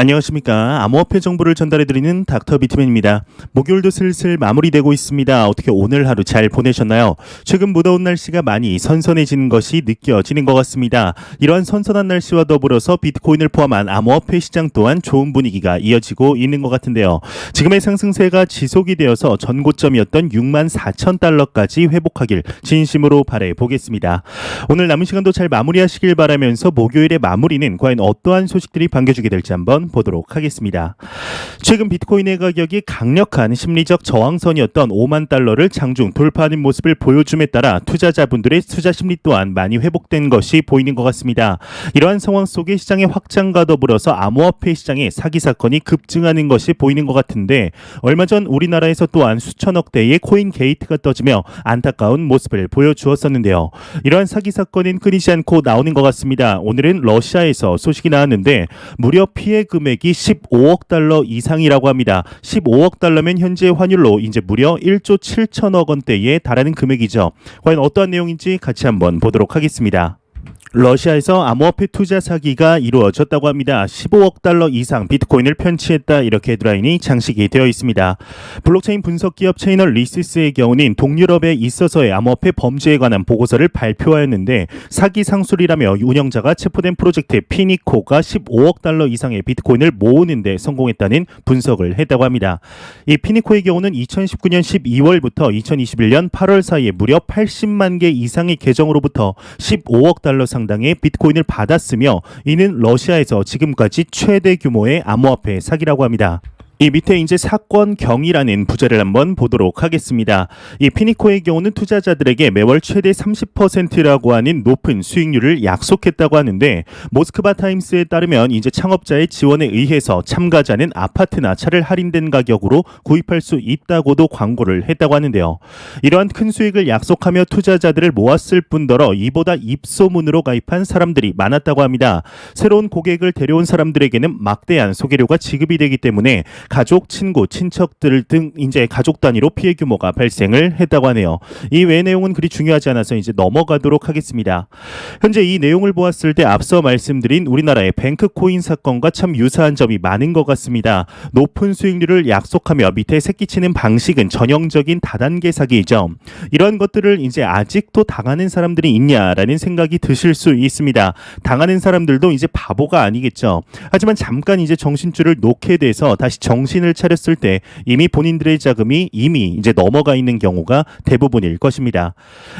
안녕하십니까. 암호화폐 정보를 전달해드리는 닥터 비트맨입니다. 목요일도 슬슬 마무리되고 있습니다. 어떻게 오늘 하루 잘 보내셨나요? 최근 무더운 날씨가 많이 선선해지는 것이 느껴지는 것 같습니다. 이러한 선선한 날씨와 더불어서 비트코인을 포함한 암호화폐 시장 또한 좋은 분위기가 이어지고 있는 것 같은데요. 지금의 상승세가 지속이 되어서 전고점이었던 6만 4천 달러까지 회복하길 진심으로 바래 보겠습니다. 오늘 남은 시간도 잘 마무리하시길 바라면서 목요일의 마무리는 과연 어떠한 소식들이 반겨주게 될지 한번 보도록 하겠습니다. 최근 비트코인의 가격이 강력한 심리적 저항선이었던 5만 달러를 장중 돌파하는 모습을 보여줌에 따라 투자자분들의 투자 심리 또한 많이 회복된 것이 보이는 것 같습니다. 이러한 상황 속에 시장의 확장과 더불어서 암호화폐 시장의 사기 사건이 급증하는 것이 보이는 것 같은데 얼마 전 우리나라에서 또한 수천억 대의 코인 게이트가 떠지며 안타까운 모습을 보여주었었는데요. 이러한 사기 사건은 끊이지 않고 나오는 것 같습니다. 오늘은 러시아에서 소식이 나왔는데 무려 피해 금 액이 15억 달러 이상이라고 합니다. 15억 달러면 현재 환율로 이제 무려 1조 7천억 원대에 달하는 금액이죠. 과연 어떠한 내용인지 같이 한번 보도록 하겠습니다. 러시아에서 암호화폐 투자 사기가 이루어졌다고 합니다. 15억 달러 이상 비트코인을 편취했다 이렇게 헤드라인이 장식이 되어 있습니다. 블록체인 분석 기업 채널 리시스의 경우는 동유럽에 있어서의 암호화폐 범죄에 관한 보고서를 발표하였는데 사기 상술이라며 운영자가 체포된 프로젝트 피니코가 15억 달러 이상의 비트코인을 모으는데 성공했다는 분석을 했다고 합니다. 이 피니코의 경우는 2019년 12월부터 2021년 8월 사이에 무려 80만 개 이상의 계정으로부터 15억 달러 상 당의 비트코인을 받았으며 이는 러시아에서 지금까지 최대 규모의 암호화폐 사기라고 합니다. 이 밑에 이제 사건 경이라는 부제를 한번 보도록 하겠습니다. 이 피니코의 경우는 투자자들에게 매월 최대 30%라고 하는 높은 수익률을 약속했다고 하는데 모스크바 타임스에 따르면 이제 창업자의 지원에 의해서 참가자는 아파트나 차를 할인된 가격으로 구입할 수 있다고도 광고를 했다고 하는데요. 이러한 큰 수익을 약속하며 투자자들을 모았을 뿐더러 이보다 입소문으로 가입한 사람들이 많았다고 합니다. 새로운 고객을 데려온 사람들에게는 막대한 소개료가 지급이 되기 때문에 가족, 친구, 친척들 등 이제 가족 단위로 피해 규모가 발생을 했다고 하네요. 이 외 내용은 그리 중요하지 않아서 이제 넘어가도록 하겠습니다. 현재 이 내용을 보았을 때 앞서 말씀드린 우리나라의 뱅크 코인 사건과 참 유사한 점이 많은 것 같습니다. 높은 수익률을 약속하며 밑에 새끼치는 방식은 전형적인 다단계 사기이죠. 이런 것들을 이제 아직도 당하는 사람들이 있냐라는 생각이 드실 수 있습니다. 당하는 사람들도 이제 바보가 아니겠죠. 하지만 잠깐 이제 정신줄을 놓게 돼서 다시 정 신을 차렸을 때 이미 본인들의 자금이 이미 이제 넘어가 있는 경우가 대부분일 것입니다.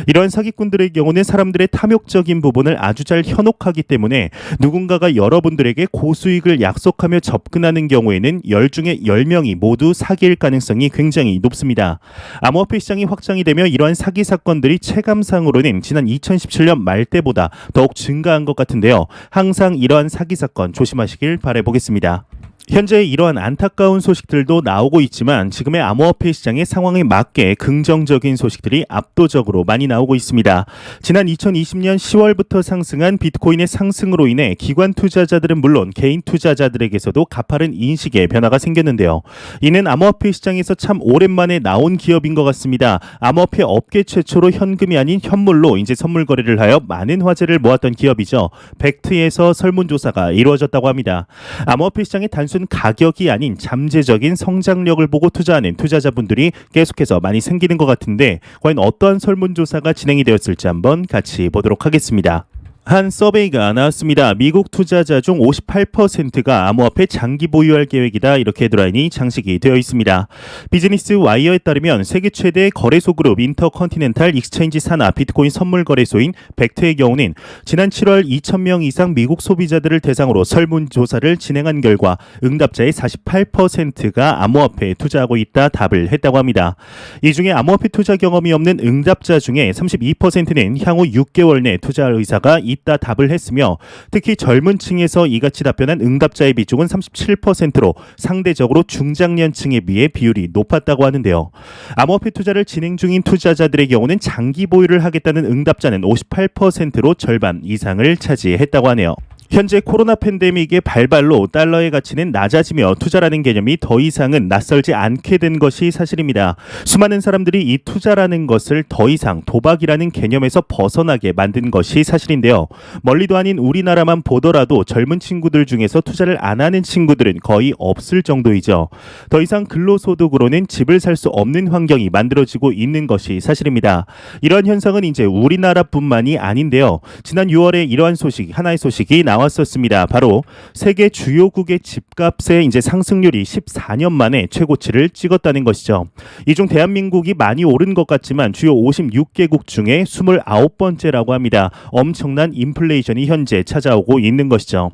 이런 사기꾼들의 경우는 사람들의 탐욕적인 부분을 아주 잘 현혹하기 때문에 누군가가 여러분들에게 고수익을 약속하며 접근하는 경우에는 10 중에 10명이 모두 사기일 가능성이 굉장히 높습니다. 암호화폐 시장이 확장이 되며 이러한 사기 사건들이 체감상으로는 지난 2017년 말 때보다 더욱 증가한 것 같은데요. 항상 이러한 사기 사건 조심하시길 바라보겠습니다. 현재 이러한 안타까운 소식들도 나오고 있지만 지금의 암호화폐 시장의 상황에 맞게 긍정적인 소식들이 압도적으로 많이 나오고 있습니다. 지난 2020년 10월부터 상승한 비트코인의 상승으로 인해 기관 투자자들은 물론 개인 투자자들에게서도 가파른 인식의 변화가 생겼는데요. 이는 암호화폐 시장에서 참 오랜만에 나온 기업인 것 같습니다. 암호화폐 업계 최초로 현금이 아닌 현물로 이제 선물 거래를 하여 많은 화제를 모았던 기업이죠. 벡트에서 설문조사가 이루어졌다고 합니다. 암호화폐 시장의 단순 가격이 아닌 잠재적인 성장력을 보고 투자하는 투자자분들이 계속해서 많이 생기는 것 같은데 과연 어떠한 설문조사가 진행이 되었을지 한번 같이 보도록 하겠습니다. 한 서베이가 나왔습니다. 미국 투자자 중 58%가 암호화폐 장기 보유할 계획이다. 이렇게 헤드라인이 장식이 되어 있습니다. 비즈니스 와이어에 따르면 세계 최대 거래소 그룹 인터컨티넨탈 익스체인지 산하 비트코인 선물 거래소인 벡트의 경우는 지난 7월 2,000명 이상 미국 소비자들을 대상으로 설문조사를 진행한 결과 응답자의 48%가 암호화폐에 투자하고 있다 답을 했다고 합니다. 이 중에 암호화폐 투자 경험이 없는 응답자 중에 32%는 향후 6개월 내 투자할 의사가 있다 답을 했으며 특히 젊은 층에서 이같이 답변한 응답자의 비중은 37%로 상대적으로 중장년층에 비해 비율이 높았다고 하는데요. 암호화폐 투자를 진행 중인 투자자들의 경우는 장기 보유를 하겠다는 응답자는 58%로 절반 이상을 차지했다고 하네요. 현재 코로나 팬데믹의 발발로 달러의 가치는 낮아지며 투자라는 개념이 더 이상은 낯설지 않게 된 것이 사실입니다. 수많은 사람들이 이 투자라는 것을 더 이상 도박이라는 개념에서 벗어나게 만든 것이 사실인데요. 멀리도 아닌 우리나라만 보더라도 젊은 친구들 중에서 투자를 안 하는 친구들은 거의 없을 정도이죠. 더 이상 근로소득으로는 집을 살 수 없는 환경이 만들어지고 있는 것이 사실입니다. 이러한 현상은 이제 우리나라뿐만이 아닌데요. 지난 6월에 이러한 소식, 하나의 소식이 나왔 었습니다. 바로 세계 주요국의 집값의 이제 상승률이 14년 만에 최고치를 찍었다는 것이죠. 이 중 대한민국이 많이 오른 것 같지만 주요 56개국 중에 29번째라고 합니다. 엄청난 인플레이션이 현재 찾아오고 있는 것이죠.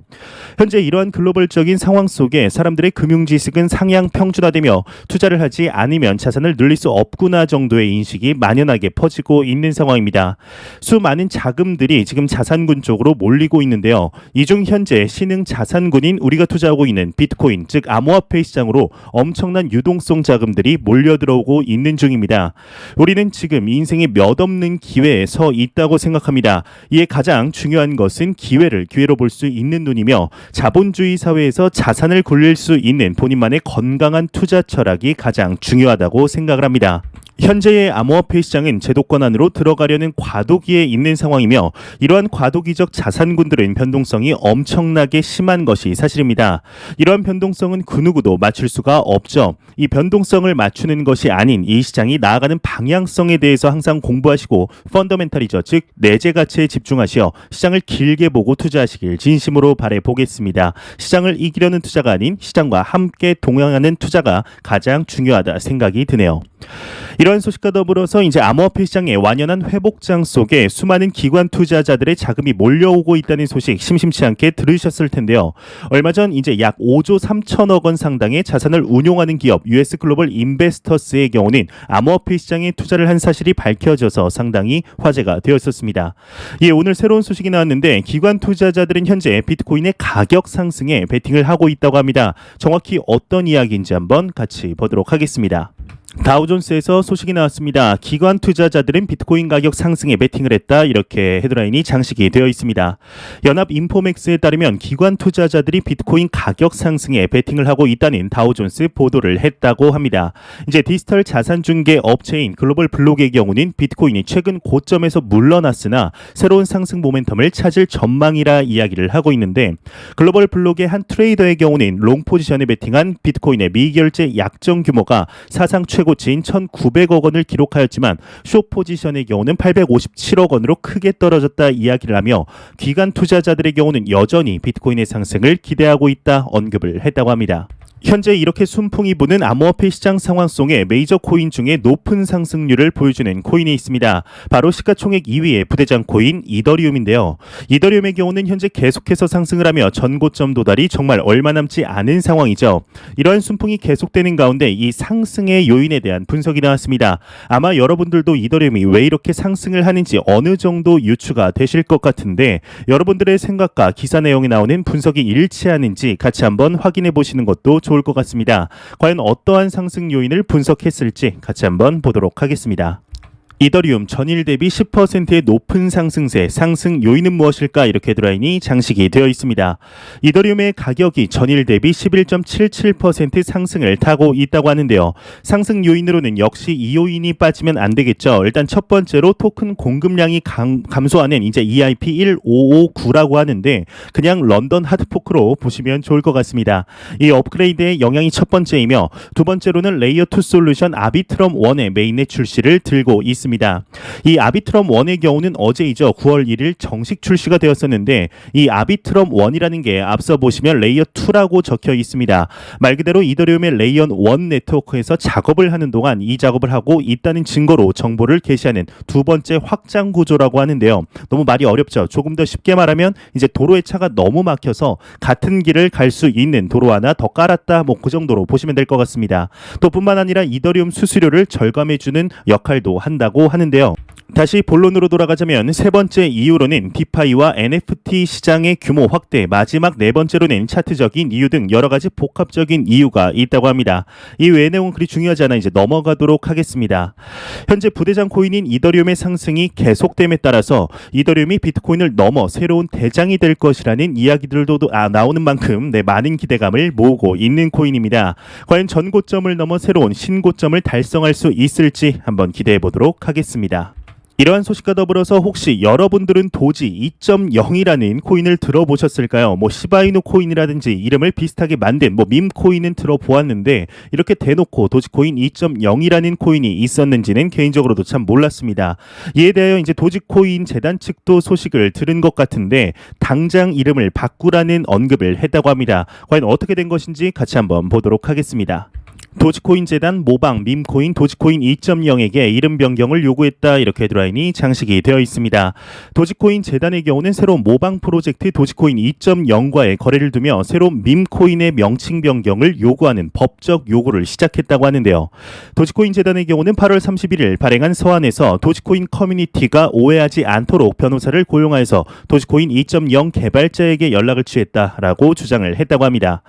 현재 이러한 글로벌적인 상황 속에 사람들의 금융 지식은 상향 평준화되며 투자를 하지 않으면 자산을 늘릴 수 없구나 정도의 인식이 만연하게 퍼지고 있는 상황입니다. 수많은 자금들이 지금 자산군 쪽으로 몰리고 있는데요. 이 중 현재 신흥 자산군인 우리가 투자하고 있는 비트코인 즉 암호화폐 시장으로 엄청난 유동성 자금들이 몰려 들어오고 있는 중입니다. 우리는 지금 인생의 몇 없는 기회에 서 있다고 생각합니다. 이에 가장 중요한 것은 기회를 기회로 볼 수 있는 눈이며 자본주의 사회에서 자산을 굴릴 수 있는 본인만의 건강한 투자 철학이 가장 중요하다고 생각을 합니다. 현재의 암호화폐 시장은 제도권 안으로 들어가려는 과도기에 있는 상황이며 이러한 과도기적 자산군들은 변동성이 엄청나게 심한 것이 사실입니다. 이러한 변동성은 그 누구도 맞출 수가 없죠. 이 변동성을 맞추는 것이 아닌 이 시장이 나아가는 방향성에 대해서 항상 공부하시고 펀더멘탈이죠. 즉 내재 가치에 집중하시어 시장을 길게 보고 투자하시길 진심으로 바래 보겠습니다. 시장을 이기려는 투자가 아닌 시장과 함께 동행하는 투자가 가장 중요하다 생각이 드네요. 이런 소식과 더불어서 이제 암호화폐 시장의 완연한 회복장 속에 수많은 기관 투자자들의 자금이 몰려오고 있다는 소식 심심치 않게 들으셨을 텐데요. 얼마 전 이제 약 5조 3천억 원 상당의 자산을 운용하는 기업 US 글로벌 인베스터스의 경우는 암호화폐 시장에 투자를 한 사실이 밝혀져서 상당히 화제가 되었었습니다. 예, 오늘 새로운 소식이 나왔는데 기관 투자자들은 현재 비트코인의 가격 상승에 베팅을 하고 있다고 합니다. 정확히 어떤 이야기인지 한번 같이 보도록 하겠습니다. 다우존스에서 소식 이 나왔습니다. 기관 투자자들은 비트코인 가격 상승에 베팅을 했다. 이렇게 헤드라인이 장식이 되어 있습니다. 연합 인포맥스에 따르면 기관 투자자들이 비트코인 가격 상승에 베팅을 하고 있다는 다우존스 보도를 했다고 합니다. 이제 디지털 자산 중개 업체인 글로벌 블록의 경우는 비트코인이 최근 고점에서 물러났으나 새로운 상승 모멘텀을 찾을 전망이라 이야기를 하고 있는데 글로벌 블록의 한 트레이더의 경우는 롱 포지션에 베팅한 비트코인의 미결제 약정 규모가 사상 최고치인 1,900억 원을 기록하였지만 쇼 포지션의 경우는 857억 원으로 크게 떨어졌다 이야기를 하며 기관 투자자들의 경우는 여전히 비트코인의 상승을 기대하고 있다 언급을 했다고 합니다. 현재 이렇게 순풍이 부는 암호화폐 시장 상황 속에 메이저 코인 중에 높은 상승률을 보여주는 코인이 있습니다. 바로 시가총액 2위의 부대장 코인 이더리움인데요. 이더리움의 경우는 현재 계속해서 상승을 하며 전고점 도달이 정말 얼마 남지 않은 상황이죠. 이러한 순풍이 계속되는 가운데 이 상승의 요인에 대한 분석이 나왔습니다. 아마 여러분들도 이더리움이 왜 이렇게 상승을 하는지 어느 정도 유추가 되실 것 같은데 여러분들의 생각과 기사 내용에 나오는 분석이 일치하는지 같이 한번 확인해 보시는 것도 좋을 것 같습니다. 과연 어떠한 상승 요인을 분석했을지 같이 한번 보도록 하겠습니다. 이더리움 전일 대비 10%의 높은 상승세, 상승 요인은 무엇일까 이렇게 드라인이 장식이 되어 있습니다. 이더리움의 가격이 전일 대비 11.77% 상승을 타고 있다고 하는데요. 상승 요인으로는 역시 이 요인이 빠지면 안 되겠죠. 일단 첫 번째로 토큰 공급량이 감, 감소하는 이제 EIP 1559라고 하는데 그냥 런던 하드포크로 보시면 좋을 것 같습니다. 이 업그레이드의 영향이 첫 번째이며 두 번째로는 레이어 2 솔루션 아비트럼 1의 메인의 출시를 들고 있습니다. 있습니다. 이 아비트럼 1의 경우는 어제이죠. 9월 1일 정식 출시가 되었었는데 이 아비트럼 1이라는 게 앞서 보시면 레이어 2라고 적혀 있습니다. 말 그대로 이더리움의 레이어 1 네트워크에서 작업을 하는 동안 이 작업을 하고 있다는 증거로 정보를 게시하는 두 번째 확장 구조라고 하는데요. 너무 말이 어렵죠. 조금 더 쉽게 말하면 이제 도로에 차가 너무 막혀서 같은 길을 갈 수 있는 도로 하나 더 깔았다. 뭐 그 정도로 보시면 될 것 같습니다. 또 뿐만 아니라 이더리움 수수료를 절감해 주는 역할도 한다고 하는데요. 다시 본론으로 돌아가자면 세 번째 이유로는 디파이와 NFT 시장의 규모 확대, 마지막 네 번째로는 차트적인 이유 등 여러 가지 복합적인 이유가 있다고 합니다. 이 외의 내용은 그리 중요하지 않아 이제 넘어가도록 하겠습니다. 현재 부대장 코인인 이더리움의 상승이 계속됨에 따라서 이더리움이 비트코인을 넘어 새로운 대장이 될 것이라는 이야기들도 아, 나오는 만큼 네, 많은 기대감을 모으고 있는 코인입니다. 과연 전고점을 넘어 새로운 신고점을 달성할 수 있을지 한번 기대해 보도록 하겠습니다. 이러한 소식과 더불어서 혹시 여러분들은 도지 2.0이라는 코인을 들어보셨을까요? 뭐 시바이누 코인이라든지 이름을 비슷하게 만든 뭐 밈 코인은 들어보았는데 이렇게 대놓고 도지코인 2.0이라는 코인이 있었는지는 개인적으로도 참 몰랐습니다. 이에 대하여 이제 도지코인 재단 측도 소식을 들은 것 같은데 당장 이름을 바꾸라는 언급을 했다고 합니다. 과연 어떻게 된 것인지 같이 한번 보도록 하겠습니다. 도지코인 재단 모방 밈코인 도지코인 2.0에게 이름 변경을 요구했다 이렇게 헤드라인이 장식이 되어 있습니다. 도지코인 재단의 경우는 새로운 모방 프로젝트 도지코인 2.0과의 거래를 두며 새로운 밈코인의 명칭 변경을 요구하는 법적 요구를 시작했다고 하는데요. 도지코인 재단의 경우는 8월 31일 발행한 서한에서 도지코인 커뮤니티가 오해하지 않도록 변호사를 고용하여서 도지코인 2.0 개발자에게 연락을 취했다라고 주장을 했다고 합니다.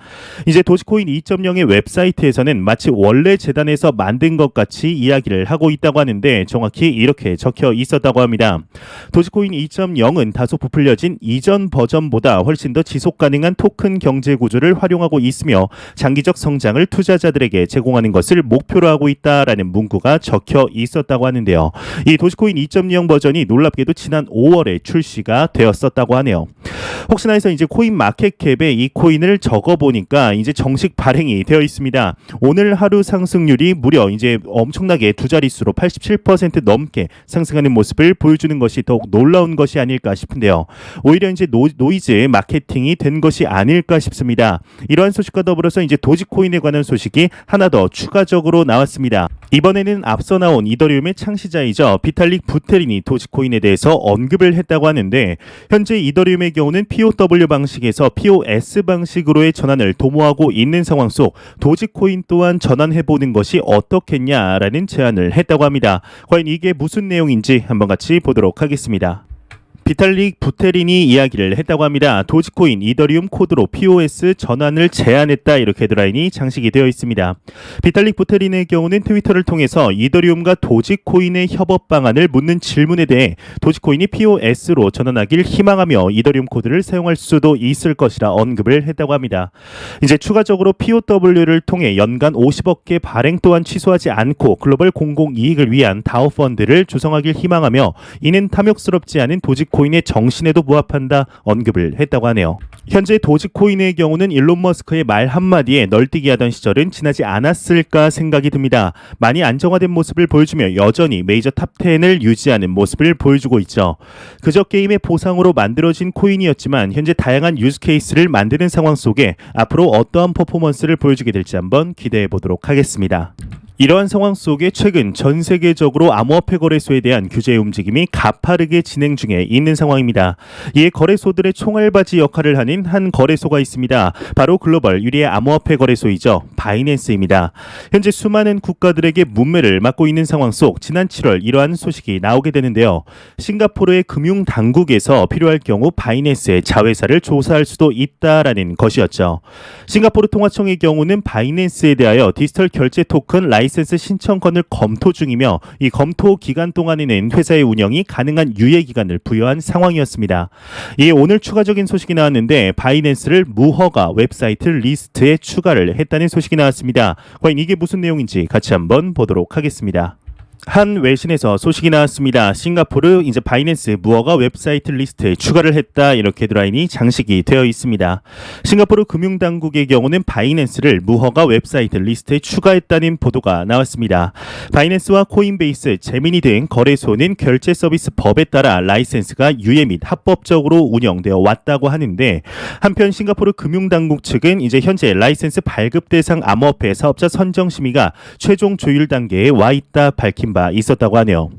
이제 도지코인 2.0의 웹사이트에서는 원래 재단에서 만든 것 같이 이야기를 하고 있다고 하는데 정확히 이렇게 적혀 있었다고 합니다. 도지코인 2.0은 다소 부풀려진 이전 버전보다 훨씬 더 지속 가능한 토큰 경제 구조를 활용하고 있으며 장기적 성장을 투자자들에게 제공하는 것을 목표로 하고 있다라는 문구가 적혀 있었다고 하는데요. 이 도지코인 2.0 버전이 놀랍게도 지난 5월에 출시가 되었었다고 하네요. 혹시나 해서 이제 코인 마켓캡에 이 코인을 적어 보니까 이제 정식 발행이 되어 있습니다. 오늘 하루 상승률이 무려 이제 엄청나게 두 자릿수로 87% 넘게 상승하는 모습을 보여주는 것이 더욱 놀라운 것이 아닐까 싶은데요. 오히려 이제 노, 노이즈 마케팅이 된 것이 아닐까 싶습니다. 이러한 소식과 더불어서 이제 도지코인에 관한 소식이 하나 더 추가적으로 나왔습니다. 이번에는 앞서 나온 이더리움의 창시자이죠. 비탈릭 부테린이 도지코인에 대해서 언급을 했다고 하는데 현재 이더리움의 경우는 POW 방식에서 POS 방식으로의 전환을 도모하고 있는 상황 속 도지코인 또한 전환해 보는 것이 어떻겠냐라는 제안을 했다고 합니다. 과연 이게 무슨 내용인지 한번 같이 보도록 하겠습니다. 비탈릭 부테린이 이야기를 했다고 합니다. 도지코인 이더리움 코드로 POS 전환을 제안했다 이렇게 헤드라인이 장식이 되어 있습니다. 비탈릭 부테린의 경우는 트위터를 통해서 이더리움과 도지코인의 협업 방안을 묻는 질문에 대해 도지코인이 POS로 전환하길 희망하며 이더리움 코드를 사용할 수도 있을 것이라 언급을 했다고 합니다. 이제 추가적으로 POW를 통해 연간 50억 개 발행 또한 취소하지 않고 글로벌 공공 이익을 위한 다오 펀드를 조성하길 희망하며 이는 탐욕스럽지 않은 도지코인 도지코인의 정신에도 부합한다 언급을 했다고 하네요. 현재 도지코인의 경우는 일론 머스크의 말 한마디에 널뛰기 하던 시절은 지나지 않았을까 생각이 듭니다. 많이 안정화된 모습을 보여주며 여전히 메이저 탑10을 유지하는 모습을 보여주고 있죠. 그저 게임의 보상으로 만들어진 코인이었지만 현재 다양한 유즈 케이스를 만드는 상황 속에 앞으로 어떠한 퍼포먼스를 보여주게 될지 한번 기대해 보도록 하겠습니다. 이러한 상황 속에 최근 전 세계적으로 암호화폐 거래소에 대한 규제 움직임이 가파르게 진행 중에 있는 상황입니다. 이에 거래소들의 총알바지 역할을 하는 한 거래소가 있습니다. 바로 글로벌 유리의 암호화폐 거래소이죠. 바이낸스입니다. 현재 수많은 국가들에게 문매를 맡고 있는 상황 속 지난 7월 이러한 소식이 나오게 되는데요. 싱가포르의 금융 당국에서 필요할 경우 바이낸스의 자회사를 조사할 수도 있다라는 것이었죠. 싱가포르 통화청의 경우는 바이낸스에 대하여 디지털 결제 토큰 라이 라이센스 신청권을 검토 중이며 이 검토 기간 동안에는 회사의 운영이 가능한 유예 기간을 부여한 상황이었습니다. 이에 오늘 추가적인 소식이 나왔는데 바이낸스를 무허가 웹사이트 리스트에 추가를 했다는 소식이 나왔습니다. 과연 이게 무슨 내용인지 같이 한번 보도록 하겠습니다. 한 외신에서 소식이 나왔습니다. 싱가포르 이제 바이낸스 무허가 웹사이트 리스트에 추가를 했다 이렇게 드라인이 장식이 되어 있습니다. 싱가포르 금융당국의 경우는 바이낸스를 무허가 웹사이트 리스트에 추가했다는 보도가 나왔습니다. 바이낸스와 코인베이스, 제미니 등 거래소는 결제 서비스 법에 따라 라이센스가 유예 및 합법적으로 운영되어 왔다고 하는데 한편 싱가포르 금융당국 측은 이제 현재 라이센스 발급 대상 암호화폐 사업자 선정 심의가 최종 조율 단계에 와 있다 밝힌 바 있었다고 하네요.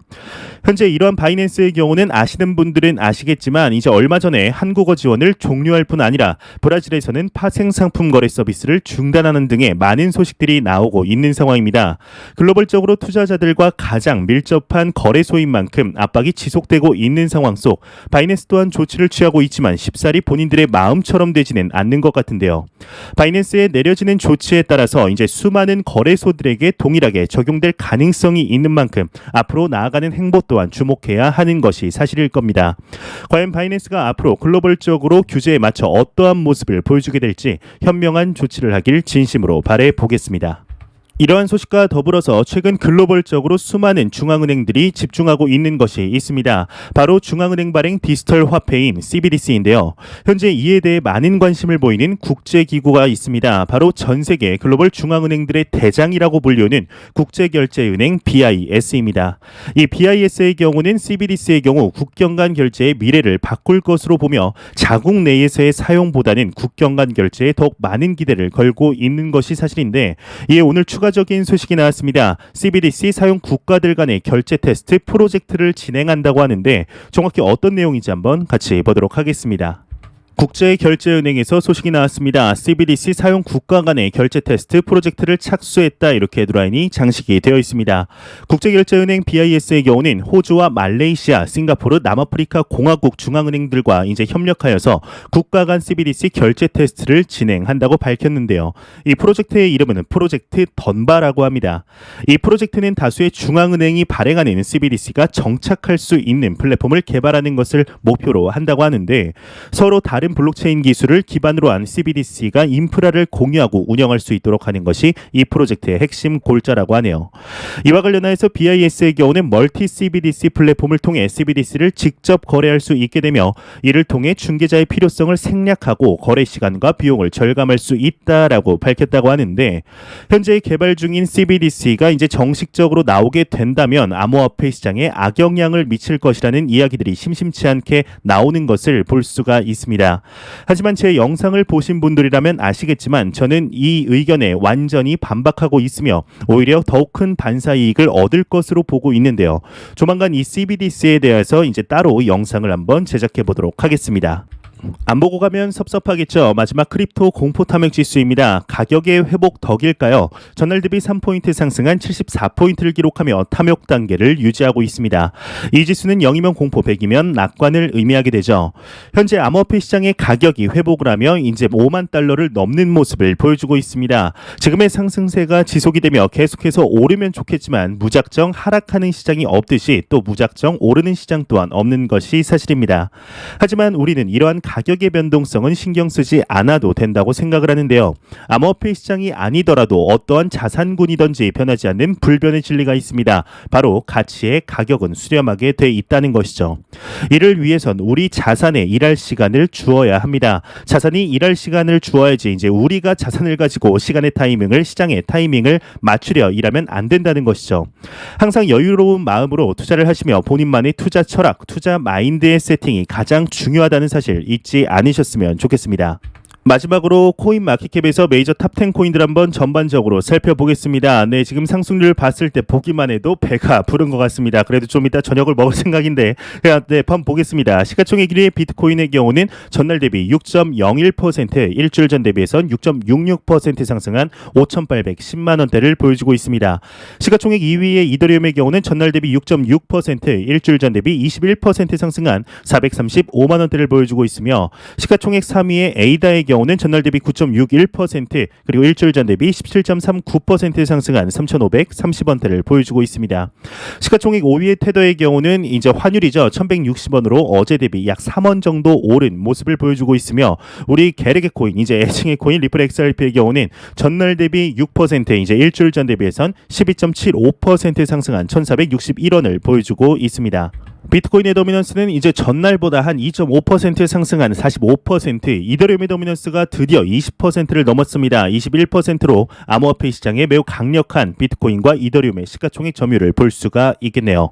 현재 이러한 바이낸스의 경우는 아시는 분들은 아시겠지만 이제 얼마 전에 한국어 지원을 종료할 뿐 아니라 브라질에서는 파생 상품 거래 서비스를 중단하는 등의 많은 소식들이 나오고 있는 상황입니다. 글로벌적으로 투자자들과 가장 밀접한 거래소인 만큼 압박이 지속되고 있는 상황 속 바이낸스 또한 조치를 취하고 있지만 쉽사리 본인들의 마음처럼 되지는 않는 것 같은데요. 바이낸스의 내려지는 조치에 따라서 이제 수많은 거래소들에게 동일하게 적용될 가능성이 있는 만큼 앞으로 나아가는 행보 또한 주목해야 하는 것이 사실일 겁니다. 과연 바이낸스가 앞으로 글로벌적으로 규제에 맞춰 어떠한 모습을 보여주게 될지 현명한 조치를 하길 진심으로 바래 보겠습니다. 이러한 소식과 더불어서 최근 글로벌적으로 수많은 중앙은행들이 집중하고 있는 것이 있습니다. 바로 중앙은행 발행 디지털 화폐인 CBDC인데요. 현재 이에 대해 많은 관심을 보이는 국제기구가 있습니다. 바로 전 세계 글로벌 중앙은행들의 대장이라고 불리우는 국제결제은행 BIS입니다. 이 BIS의 경우는 CBDC의 경우 국경 간 결제의 미래를 바꿀 것으로 보며 자국 내에서의 사용보다는 국경 간 결제에 더욱 많은 기대를 걸고 있는 것이 사실인데 이에 오늘 추가 적인 소식이 나왔습니다. CBDC 사용 국가들 간의 결제 테스트 프로젝트를 진행한다고 하는데 정확히 어떤 내용인지 한번 같이 보도록 하겠습니다. 국제결제은행에서 소식이 나왔습니다. CBDC 사용 국가 간의 결제 테스트 프로젝트를 착수했다 이렇게 헤드라인이 장식이 되어 있습니다. 국제결제은행 BIS의 경우는 호주와 말레이시아, 싱가포르, 남아프리카 공화국 중앙은행들과 이제 협력하여서 국가 간 CBDC 결제 테스트를 진행한다고 밝혔는데요. 이 프로젝트의 이름은 프로젝트 던바라고 합니다. 이 프로젝트는 다수의 중앙은행이 발행하는 CBDC가 정착할 수 있는 플랫폼을 개발하는 것을 목표로 한다고 하는데 서로 다른 블록체인 기술을 기반으로 한 CBDC가 인프라를 공유하고 운영할 수 있도록 하는 것이 이 프로젝트의 핵심 골자라고 하네요. 이와 관련해서 BIS의 경우는 멀티 CBDC 플랫폼을 통해 CBDC를 직접 거래할 수 있게 되며 이를 통해 중개자의 필요성을 생략하고 거래 시간과 비용을 절감할 수 있다라고 밝혔다고 하는데 현재 개발 중인 CBDC가 이제 정식적으로 나오게 된다면 암호화폐 시장에 악영향을 미칠 것이라는 이야기들이 심심치 않게 나오는 것을 볼 수가 있습니다. 하지만 제 영상을 보신 분들이라면 아시겠지만 저는 이 의견에 완전히 반박하고 있으며 오히려 더욱 큰 반사 이익을 얻을 것으로 보고 있는데요. 조만간 이 CBDC에 대해서 이제 따로 영상을 한번 제작해 보도록 하겠습니다. 안 보고 가면 섭섭하겠죠. 마지막 크립토 공포 탐욕 지수입니다. 가격의 회복 덕일까요? 전날 대비 3포인트 상승한 74포인트를 기록하며 탐욕 단계를 유지하고 있습니다. 이 지수는 0이면 공포, 100이면 낙관을 의미하게 되죠. 현재 암호화폐 시장의 가격이 회복을 하며 이제 5만 달러를 넘는 모습을 보여주고 있습니다. 지금의 상승세가 지속이 되며 계속해서 오르면 좋겠지만 무작정 하락하는 시장이 없듯이 또 무작정 오르는 시장 또한 없는 것이 사실입니다. 하지만 우리는 이러한 가격의 변동성은 신경 쓰지 않아도 된다고 생각을 하는데요. 암호화폐 시장이 아니더라도 어떠한 자산군이든지 변하지 않는 불변의 진리가 있습니다. 바로 가치의 가격은 수렴하게 돼 있다는 것이죠. 이를 위해선 우리 자산에 일할 시간을 주어야 합니다. 자산이 일할 시간을 주어야지 이제 우리가 자산을 가지고 시간의 타이밍을 시장의 타이밍을 맞추려 일하면 안 된다는 것이죠. 항상 여유로운 마음으로 투자를 하시며 본인만의 투자 철학, 투자 마인드의 세팅이 가장 중요하다는 사실 잊지 않으셨으면 좋겠습니다. 마지막으로 코인 마켓캡에서 메이저 탑10 코인들 한번 전반적으로 살펴보겠습니다. 네, 지금 상승률 봤을 때 보기만 해도 배가 부른 것 같습니다. 그래도 좀 이따 저녁을 먹을 생각인데, 네, 한번 보겠습니다. 시가총액 1위 비트코인의 경우는 전날 대비 6.01%, 일주일 전 대비해선 6.66% 상승한 5,810만 원대를 보여주고 있습니다. 시가총액 2위의 이더리움의 경우는 전날 대비 6.6%, 일주일 전 대비 21% 상승한 435만 원대를 보여주고 있으며 시가총액 3위의 에이다의 경우 는 전날 대비 9.61% 그리고 일주일 전 대비 17.39% 상승한 3,530원대를 보여주고 있습니다. 시가총액 5위의 테더의 경우는 이제 환율이죠. 1,160원으로 어제 대비 약 3원 정도 오른 모습을 보여주고 있으며 우리 게르게 코인 이제 애칭의 코인 리플 XRP의 경우는 전날 대비 6% 이제 일주일 전 대비해선 12.75% 상승한 1,461원을 보여주고 있습니다. 비트코인의 도미넌스는 이제 전날보다 한 2.5% 상승한 45%, 이더리움의 도미넌스가 드디어 20%를 넘었습니다. 21%로 암호화폐 시장에 매우 강력한 비트코인과 이더리움의 시가총액 점유율을 볼 수가 있겠네요.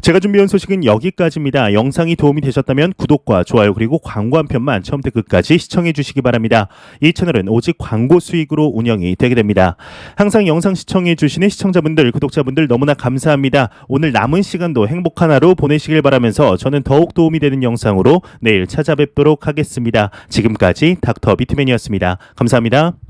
제가 준비한 소식은 여기까지입니다. 영상이 도움이 되셨다면 구독과 좋아요 그리고 광고 한 편만 처음부터 끝까지 시청해 주시기 바랍니다. 이 채널은 오직 광고 수익으로 운영이 되게 됩니다. 항상 영상 시청해 주시는 시청자분들, 구독자분들 너무나 감사합니다. 오늘 남은 시간도 행복한 하루 보내 시길 바라면서 저는 더욱 도움이 되는 영상으로 내일 찾아뵙도록 하겠습니다. 지금까지 닥터 비트맨이었습니다. 감사합니다.